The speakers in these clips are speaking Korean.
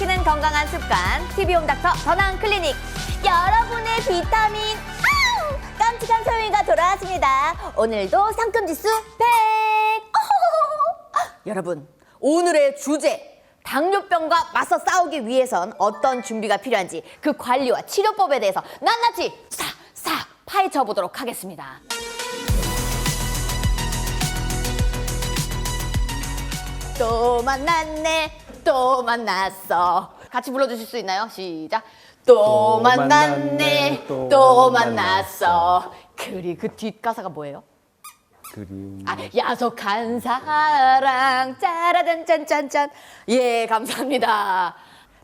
지키는 건강한 습관 TV홈 닥터 전환 클리닉 여러분의 비타민 아우! 깜찍한 소영이가 돌아왔습니다. 오늘도 상큼 지수 100. 여러분 오늘의 주제 당뇨병과 맞서 싸우기 위해선 어떤 준비가 필요한지 그 관리와 치료법에 대해서 낱낱이 싹싹 파헤쳐 보도록 하겠습니다. 또 만났네 또 만났어 같이 불러주실 수 있나요? 시작 또, 또 만났네, 만났네, 또, 또 만났어 그리고 그 뒷가사가 뭐예요? 그리움. 아, 야속한 사랑 짜라잔 짠짠짠 예 감사합니다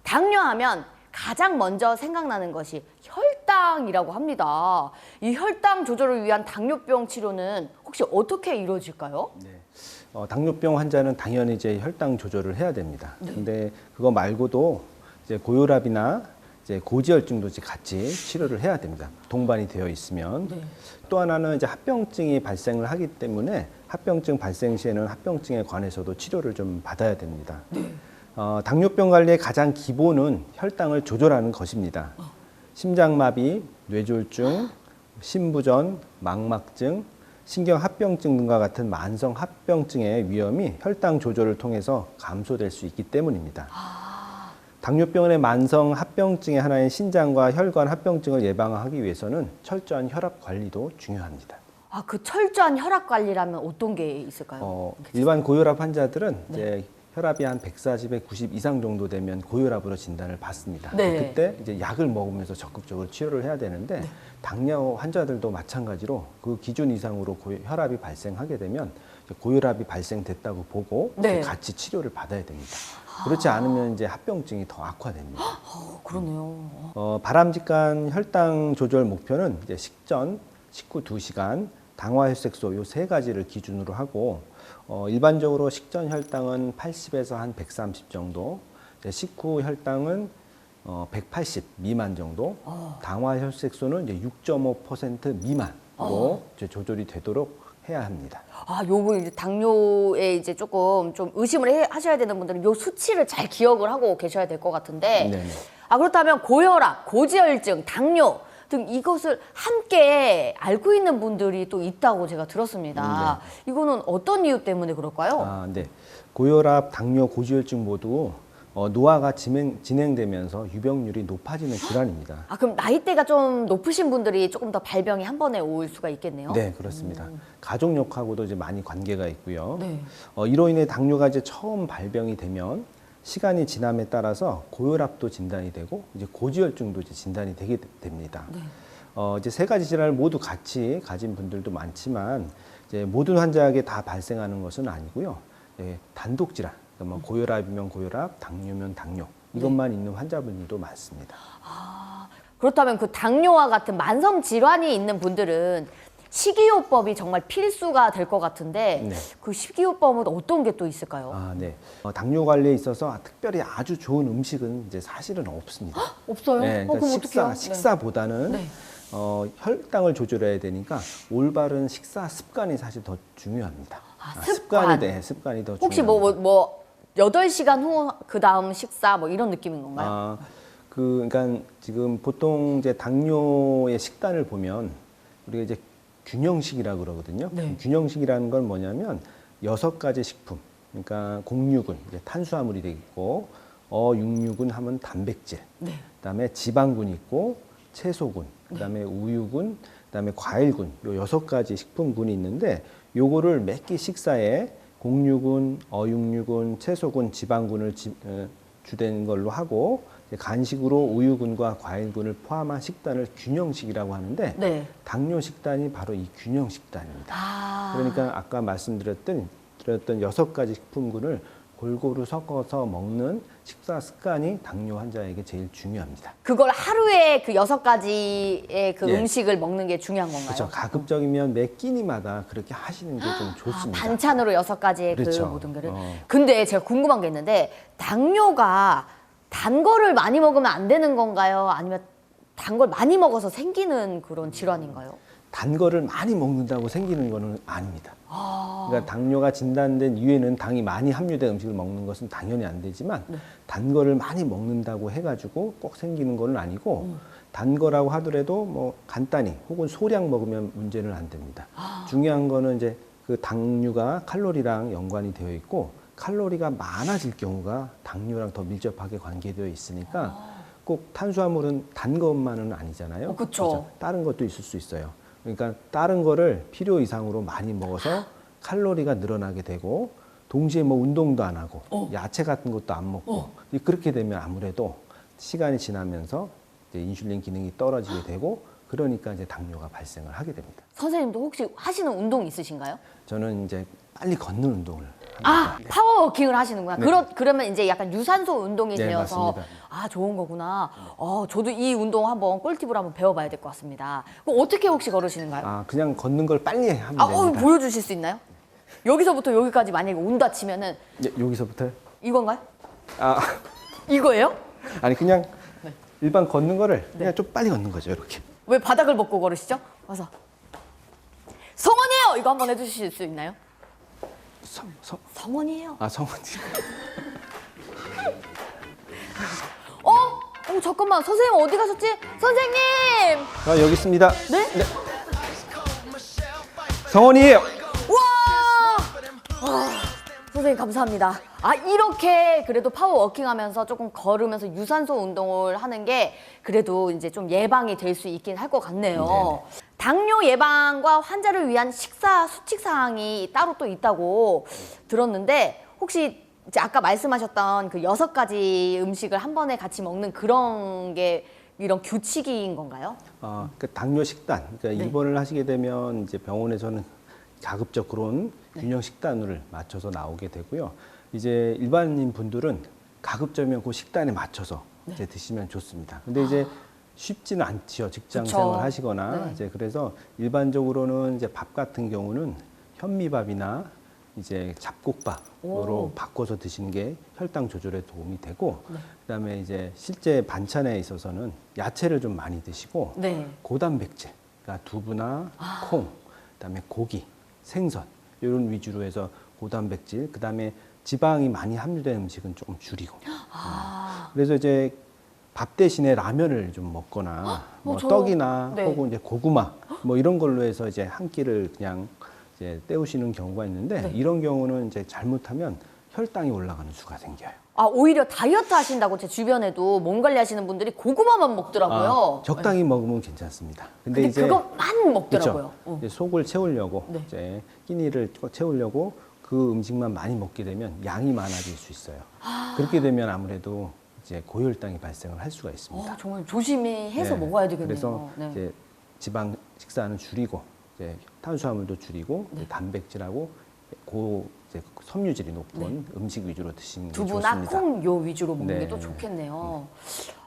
당뇨하면 가장 먼저 생각나는 것이 혈당이라고 합니다 이 혈당 조절을 위한 당뇨병 치료는 혹시 어떻게 이루어질까요? 네. 어, 당뇨병 환자는 당연히 이제 혈당 조절을 해야 됩니다. 근데 그거 말고도 이제 고혈압이나 이제 고지혈증도 이제 같이 치료를 해야 됩니다. 동반이 되어 있으면 또 하나는 이제 합병증이 발생을 하기 때문에 합병증 발생 시에는 합병증에 관해서도 치료를 좀 받아야 됩니다. 어, 당뇨병 관리의 가장 기본은 혈당을 조절하는 것입니다. 심장마비, 뇌졸중, 심부전, 망막증, 신경합병증 등과 같은 만성 합병증의 위험이 혈당 조절을 통해서 감소될 수 있기 때문입니다. 당뇨병의 만성 합병증의 하나인 신장과 혈관 합병증을 예방하기 위해서는 철저한 혈압 관리도 중요합니다. 아, 그 철저한 혈압 관리라면 어떤 게 있을까요? 어, 일반 고혈압 환자들은 이제 혈압이 한 140에 90 이상 정도 되면 고혈압으로 진단을 받습니다. 네. 그때 이제 약을 먹으면서 적극적으로 치료를 해야 되는데 당뇨 환자들도 마찬가지로 그 기준 이상으로 고- 혈압이 발생하게 되면 고혈압이 발생됐다고 보고 네. 같이 치료를 받아야 됩니다. 그렇지 않으면 이제 합병증이 더 악화됩니다. 어, 그러네요. 어, 바람직한 혈당 조절 목표는 이제 식전, 식후 2시간, 당화혈색소 요 세 가지를 기준으로 하고 어, 일반적으로 식전 혈당은 80에서 한 130 정도, 식후 혈당은 어, 180 미만 정도, 당화혈색소는 이제 6.5% 미만으로 이제 조절이 되도록 해야 합니다. 아, 요거 이제 당뇨에 이제 조금 좀 의심을 해, 하셔야 되는 분들은 요 수치를 잘 기억을 하고 계셔야 될 것 같은데. 네네. 아, 그렇다면 고혈압, 고지혈증, 당뇨 등 이것을 함께 알고 있는 분들이 또 있다고 제가 들었습니다. 이거는 어떤 이유 때문에 그럴까요? 아, 네. 고혈압, 당뇨, 고지혈증 모두 어, 노화가 진행, 진행되면서 유병률이 높아지는 질환입니다. 아, 그럼 나이대가 좀 높으신 분들이 조금 더 발병이 한 번에 올 수가 있겠네요. 네, 그렇습니다. 가족력하고도 이제 많이 관계가 있고요. 네. 어, 이로 인해 당뇨가 이제 처음 발병이 되면 시간이 지남에 따라서 고혈압도 진단이 되고 이제 고지혈증도 이제 진단이 되게 되- 됩니다. 네. 어, 이제 세 가지 질환을 모두 같이 가진 분들도 많지만 이제 모든 환자에게 다 발생하는 것은 아니고요. 예, 단독 질환, 그러니까 뭐 고혈압이면 고혈압, 당뇨면 당뇨 이것만 있는 환자분들도 많습니다. 그렇다면 그 당뇨와 같은 만성 질환이 있는 분들은 식이요법이 정말 필수가 될 것 같은데 네. 그 식이요법은 어떤 게 또 있을까요? 아, 네. 어, 당뇨 관리에 있어서 특별히 아주 좋은 음식은 이제 사실은 없습니다. 없어요? 네, 어, 그러니까 그럼 식사, 어떡해요? 네. 식사보다는 네. 어, 혈당을 조절해야 되니까 올바른 식사 습관이 사실 더 중요합니다. 아, 아, 습관. 습관이 돼, 습관이 더 혹시 뭐, 중요합니다. 뭐, 뭐, 8시간 후 그 다음 식사 뭐 이런 느낌인 건가요? 아, 그, 그러니까 지금 보통 이제 당뇨의 식단을 보면 우리가 이제 균형식이라고 그러거든요. 네. 균형식이라는 건 뭐냐면 여섯 가지 식품, 그러니까 이제 탄수화물이 되겠고, 어육육은 하면 단백질, 네. 그다음에 지방군이 있고, 채소군, 그다음에 우유군, 그다음에 과일군, 요 여섯 가지 식품군이 있는데 요거를 몇 끼 식사에 곡류군, 어육류군, 채소군, 지방군을 지, 어, 주된 걸로 하고 간식으로 우유군과 과일군을 포함한 식단을 균형식이라고 하는데 네. 당뇨 식단이 바로 이 균형 식단입니다. 아. 그러니까 아까 말씀드렸던 드렸던 여섯 가지 식품군을 골고루 섞어서 먹는 식사 습관이 당뇨 환자에게 제일 중요합니다. 그걸 하루에 그 여섯 가지의 그 예. 음식을 먹는 게 중요한 건가요? 그렇죠. 가급적이면 매 끼니마다 그렇게 하시는 게좀 아, 좋습니다. 반찬으로 여섯 가지의 그 그렇죠. 모든 거를. 어. 근데 제가 궁금한 게 있는데 당뇨가 단 거를 많이 먹으면 안 되는 건가요? 아니면 단 걸 많이 먹어서 생기는 그런 질환인가요? 단 거를 많이 먹는다고 생기는 거는 아닙니다. 아, 그러니까 당뇨가 진단된 이후에는 당이 많이 함유된 음식을 먹는 것은 당연히 안 되지만 단 거를 많이 먹는다고 해가지고 꼭 생기는 거는 아니고 단 거라고 하더라도 뭐 간단히 혹은 소량 먹으면 문제는 안 됩니다. 중요한 거는 이제 그 당류가 칼로리랑 연관이 되어 있고 칼로리가 많아질 경우가 당뇨랑 더 밀접하게 관계되어 있으니까 꼭 탄수화물은 단 것만은 아니잖아요. 어, 그쵸. 그죠? 다른 것도 있을 수 있어요. 그러니까 다른 거를 필요 이상으로 많이 먹어서 칼로리가 늘어나게 되고 동시에 뭐 운동도 안 하고 어. 야채 같은 것도 안 먹고 어. 그렇게 되면 아무래도 시간이 지나면서 이제 인슐린 기능이 떨어지게 되고 그러니까 이제 당뇨가 발생을 하게 됩니다. 선생님도 혹시 하시는 운동 있으신가요? 저는 이제 빨리 걷는 운동을. 아, 파워워킹을 하시는구나. 네. 그러, 그러면 이제 약간 유산소 운동이 네, 되어서 맞습니다. 아, 좋은 거구나. 어, 저도 이 운동 한번 꿀팁을 한번 배워봐야 될 것 같습니다. 그럼 어떻게 혹시 걸으시는가요? 아 그냥 걷는 걸 빨리 하면 아, 어, 됩니다. 보여주실 수 있나요? 여기서부터 여기까지 만약에 온다 치면은 예, 여기서부터 이건가요? 아 이거예요? 아니 그냥 네. 일반 걷는 거를 그냥 좀 빨리 걷는 거죠 이렇게. 왜 바닥을 벗고 걸으시죠? 와서 성원이에요. 이거 한번 해주실 수 있나요? 성, 성, 성원이에요. 아 성원이. 어? 어 잠깐만 선생님 어디 가셨지? 선생님. 아 여기 있습니다. 네? 성원이에요. 와! 아, 선생님 감사합니다. 아 이렇게 그래도 파워워킹하면서 조금 걸으면서 유산소 운동을 하는 게 그래도 이제 좀 예방이 될 수 있긴 할 것 같네요. 당뇨 예방과 환자를 위한 식사 수칙 사항이 따로 또 있다고 들었는데 혹시 이제 아까 말씀하셨던 그 여섯 가지 음식을 한 번에 같이 먹는 그런 게 이런 규칙인 건가요? 아, 그 당뇨 식단. 그러니까 네. 입원을 하시게 되면 이제 병원에서는 가급적 그런 균형 식단을 맞춰서 나오게 되고요. 이제 일반인 분들은 가급적이면 그 식단에 맞춰서 네. 이제 드시면 좋습니다. 근데 이제 쉽지는 않지요. 직장 그쵸. 생활 하시거나 네. 이제 그래서 일반적으로는 이제 밥 같은 경우는 현미밥이나 이제 잡곡밥으로 오. 바꿔서 드시는 게 혈당 조절에 도움이 되고 네. 그다음에 이제 실제 반찬에 있어서는 야채를 좀 많이 드시고 네. 고단백질, 그러니까 두부나 콩, 그다음에 고기, 생선 이런 위주로 해서 고단백질, 그다음에 지방이 많이 함유된 음식은 조금 줄이고. 아. 그래서 이제 밥 대신에 라면을 좀 먹거나 뭐 어, 저- 떡이나 네. 혹은 이제 고구마 뭐 이런 걸로 해서 이제 한 끼를 그냥 이제 때우시는 경우가 있는데 네. 이런 경우는 이제 잘못하면 혈당이 올라가는 수가 생겨요. 아 오히려 다이어트 하신다고 제 주변에도 몸 관리하시는 분들이 고구마만 먹더라고요. 아, 적당히 먹으면 괜찮습니다. 근데, 근데 이제 그것만 먹더라고요. 그렇죠. 어. 이제 속을 채우려고 네. 이제 끼니를 채우려고 그 음식만 많이 먹게 되면 양이 많아질 수 있어요. 그렇게 되면 아무래도 이제 고혈당이 발생을 할 수가 있습니다. 어, 정말 조심히 해서 네. 먹어야 되겠네요. 그래서 네. 이제 지방 식사는 줄이고 이제 탄수화물도 줄이고 네. 단백질하고 고 이제 섬유질이 높은 음식 위주로 드시는 게 네. 두부나 좋습니다. 콩요 위주로 먹는 네. 게또 좋겠네요.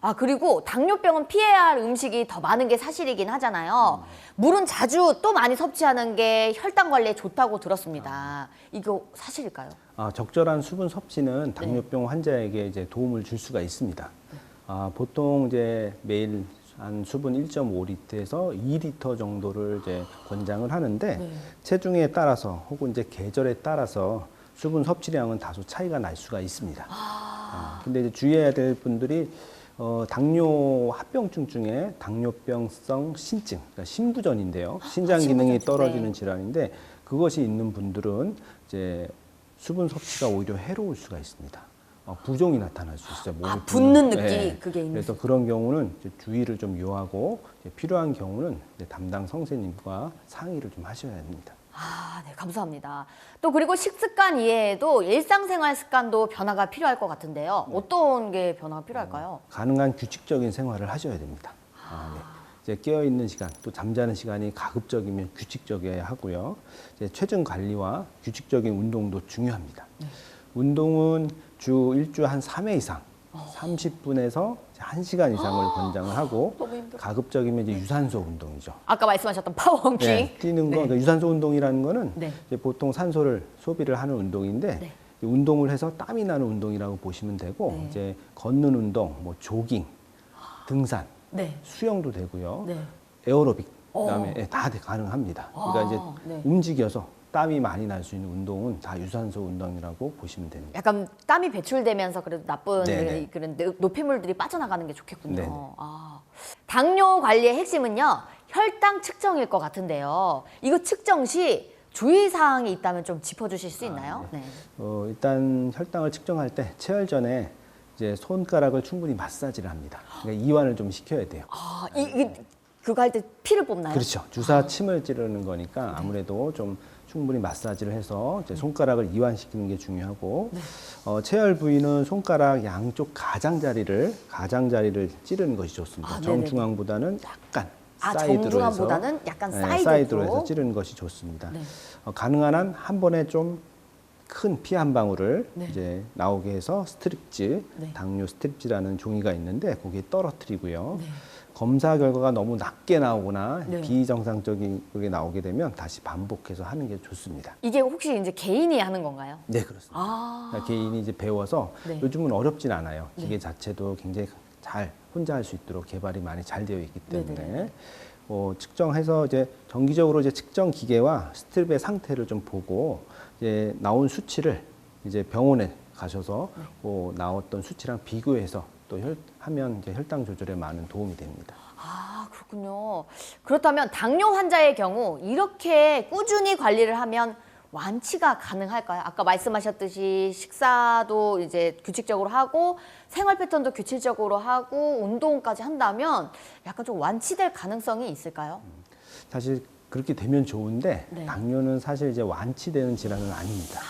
아 그리고 당뇨병은 피해야 할 음식이 더 많은 게 사실이긴 하잖아요. 물은 자주 또 많이 섭취하는 게 혈당 관리에 좋다고 들었습니다. 이거 사실일까요? 아, 적절한 수분 네. 섭취는 당뇨병 환자에게 이제 도움을 줄 수가 있습니다. 아, 보통 이제 매일 한 수분 1.5리터에서 2리터 정도를 이제 권장을 하는데 네. 체중에 따라서 혹은 이제 계절에 따라서 수분 섭취량은 다소 차이가 날 수가 있습니다. 아, 근데 이제 주의해야 될 분들이 어, 당뇨 합병증 중에 당뇨병성 신증, 그러니까 신부전인데요. 신장 기능이 신부전증, 떨어지는 네. 질환인데 그것이 있는 분들은 이제 수분 섭취가 오히려 해로울 수가 있습니다. 어, 부종이 나타날 수 있어요. 몸이 아, 붓는 느낌, 그게 있는 그래서 그런 경우는 주의를 좀 요하고 필요한 경우는 담당 선생님과 상의를 좀 하셔야 됩니다. 아, 네, 감사합니다. 또 그리고 식습관 이외에도 일상생활 습관도 변화가 필요할 것 같은데요. 네. 어떤 게 변화가 필요할까요? 가능한 규칙적인 생활을 하셔야 됩니다. 아, 네. 이제 깨어 있는 시간 또 잠자는 시간이 가급적이면 규칙적이어야 하고요. 이제 체중 관리와 규칙적인 운동도 중요합니다. 네. 운동은 주 일주 한 3회 이상, 어. 30분에서 1시간 이상을 권장을 하고. 가급적이면 이제 유산소 운동이죠. 아까 말씀하셨던 파워워킹. 네, 뛰는 거, 네. 그러니까 유산소 운동이라는 거는 네. 이제 보통 산소를 소비를 하는 운동인데 네. 이 운동을 해서 땀이 나는 운동이라고 보시면 되고 네. 이제 걷는 운동, 뭐 조깅, 등산, 네. 수영도 되고요. 네. 에어로빅 그다음에 예, 다 가능합니다. 아, 그러니까 이제 네. 움직여서 땀이 많이 날 수 있는 운동은 다 유산소 운동이라고 보시면 됩니다. 약간 땀이 배출되면서 그래도 나쁜 네네. 그런 노- 노폐물들이 빠져나가는 게 좋겠군요. 네네. 아. 당뇨 관리의 핵심은요 혈당 측정일 것 같은데요. 이거 측정 시 주의 사항이 있다면 좀 짚어주실 수 있나요? 네. 어, 일단 혈당을 측정할 때 체열 전에 이제 손가락을 충분히 마사지를 합니다. 그러니까 이완을 좀 시켜야 돼요. 아, 이, 이 그거 할 때 피를 뽑나요? 그렇죠. 주사 침을 찌르는 거니까 아무래도 좀 충분히 마사지를 해서 이제 손가락을 이완시키는 게 중요하고 어, 체열 부위는 손가락 양쪽 가장자리를 가장자리를 찌르는 것이 좋습니다. 아. 정중앙보다는 약간 아, 사이드로 정중앙보다는 해서 약간 네, 사이드로? 사이드로 해서 찌르는 것이 좋습니다. 네. 어, 가능한 한 한 번에 좀 큰 피 한 방울을 네. 이제 나오게 해서 스트립즈, 네. 당뇨 스트립즈라는 종이가 있는데 거기에 떨어뜨리고요. 네. 검사 결과가 너무 낮게 나오거나 네. 비정상적인 게 나오게 되면 다시 반복해서 하는 게 좋습니다. 이게 혹시 이제 개인이 하는 건가요? 네, 그렇습니다. 아, 그러니까 개인이 이제 배워서 네. 요즘은 어렵진 않아요. 네. 기계 자체도 굉장히 잘 혼자 할 수 있도록 개발이 많이 잘 되어 있기 때문에 네네네. 어, 측정해서 이제 정기적으로 이제 측정 기계와 스트립의 상태를 좀 보고 이제 나온 수치를 이제 병원에 가셔서 네. 어, 나왔던 수치랑 비교해서 또 혈, 하면 이제 혈당 조절에 많은 도움이 됩니다. 아 그렇군요. 그렇다면 당뇨 환자의 경우 이렇게 꾸준히 관리를 하면 완치가 가능할까요? 아까 말씀하셨듯이 식사도 이제 규칙적으로 하고 생활 패턴도 규칙적으로 하고 운동까지 한다면 약간 좀 완치될 가능성이 있을까요? 사실 그렇게 되면 좋은데 네. 당뇨는 사실 이제 완치되는 질환은 아닙니다.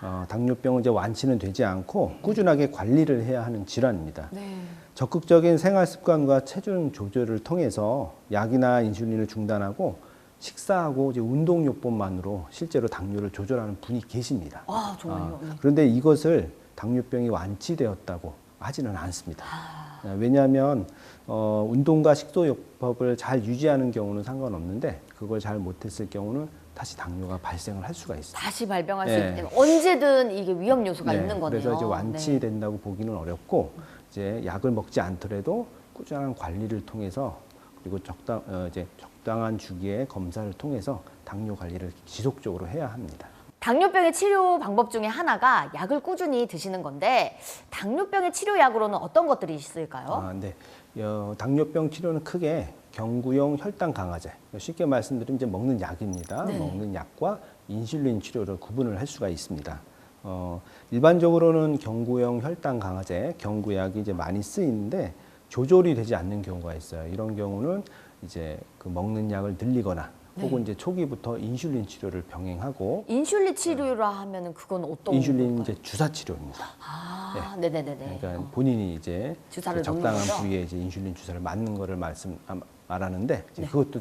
어, 당뇨병은 이제 완치는 되지 않고 꾸준하게 관리를 해야 하는 질환입니다. 네. 적극적인 생활 습관과 체중 조절을 통해서 약이나 인슐린을 중단하고 식사하고 이제 운동 요법만으로 실제로 당뇨를 조절하는 분이 계십니다. 아 정말요. 아, 네. 그런데 이것을 당뇨병이 완치되었다고 하지는 않습니다. 아. 아, 왜냐하면 어, 운동과 식도요법을 잘 유지하는 경우는 상관없는데 그걸 잘 못했을 경우는 다시 당뇨가 발생을 할 수가 있습니다. 다시 발병할 네. 수 있기 때문에 언제든 이게 위험 요소가 네, 있는 거네요. 그래서 이제 네. 완치된다고 보기는 어렵고 이제 약을 먹지 않더라도 꾸준한 관리를 통해서 그리고 적당 어, 이제 적당한 주기의 검사를 통해서 당뇨 관리를 지속적으로 해야 합니다. 당뇨병의 치료 방법 중에 하나가 약을 꾸준히 드시는 건데 당뇨병의 치료약으로는 어떤 것들이 있을까요? 아, 네. 어, 당뇨병 치료는 크게 경구용 혈당 강화제, 쉽게 말씀드리면 이제 먹는 약입니다. 네. 먹는 약과 인슐린 치료를 구분을 할 수가 있습니다. 어, 일반적으로는 경구용 혈당 강화제, 경구약이 이제 많이 쓰이는데 조절이 되지 않는 경우가 있어요. 이런 경우는 이제 그 먹는 약을 늘리거나 네. 혹은 이제 초기부터 인슐린 치료를 병행하고 인슐린 치료라 하면은 그건 어떤 인슐린 건가요? 이제 주사 치료입니다. 아, 네, 네, 네, 네. 그러니까 본인이 이제 주사를 적당한? 부위에 이제 인슐린 주사를 맞는 거를 말씀 아, 말하는데 네. 그것도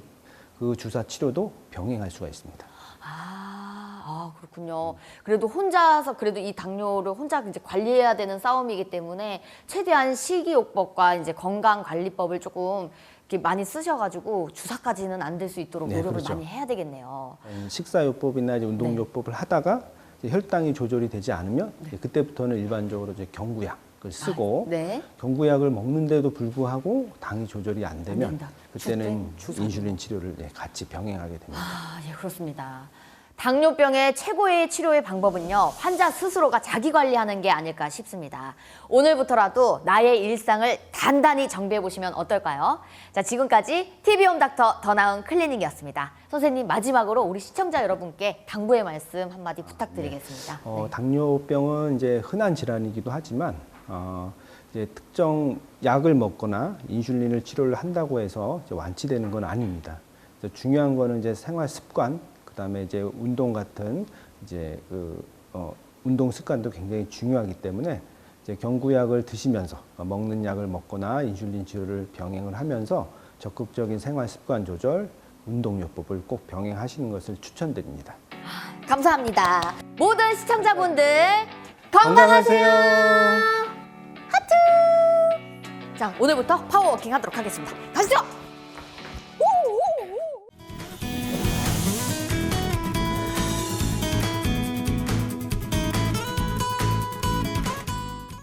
그 주사 치료도 병행할 수가 있습니다. 아, 아, 그렇군요. 그래도 혼자서 그래도 이 당뇨를 혼자 이제 관리해야 되는 싸움이기 때문에 최대한 식이요법과 이제 건강 관리법을 조금 이렇게 많이 쓰셔가지고 주사까지는 안 될 수 있도록 네, 노력을 그렇죠. 많이 해야 되겠네요. 음, 식사요법이나 이제 운동요법을 하다가 이제 혈당이 조절이 되지 않으면 이제 그때부터는 일반적으로 이제 경구약 을 쓰고 네. 경구약을 먹는데도 불구하고 당이 조절이 안 되면 된다. 그때는 주사로. 인슐린 치료를 네, 같이 병행하게 됩니다. 아, 예, 그렇습니다. 당뇨병의 최고의 치료의 방법은요, 환자 스스로가 자기 관리하는 게 아닐까 싶습니다. 오늘부터라도 나의 일상을 단단히 정비해 보시면 어떨까요? 자, 지금까지 TV홈 닥터 더 나은 클리닉이었습니다. 선생님, 마지막으로 우리 시청자 여러분께 당부의 말씀 한마디 부탁드리겠습니다. 어, 당뇨병은 이제 흔한 질환이기도 하지만 어, 이제 특정 약을 먹거나 인슐린을 치료를 한다고 해서 완치되는 건 아닙니다. 중요한 거는 이제 생활 습관, 그다음에 이제 운동 같은 이제 그 어, 운동 습관도 굉장히 중요하기 때문에 이제 경구약을 드시면서 어, 먹는 약을 먹거나 인슐린 치료를 병행을 하면서 적극적인 생활 습관 조절, 운동요법을 꼭 병행하시는 것을 추천드립니다. 감사합니다. 모든 시청자분들 건강하세요. 하트! 자, 오늘부터 파워워킹 하도록 하겠습니다. 가시죠!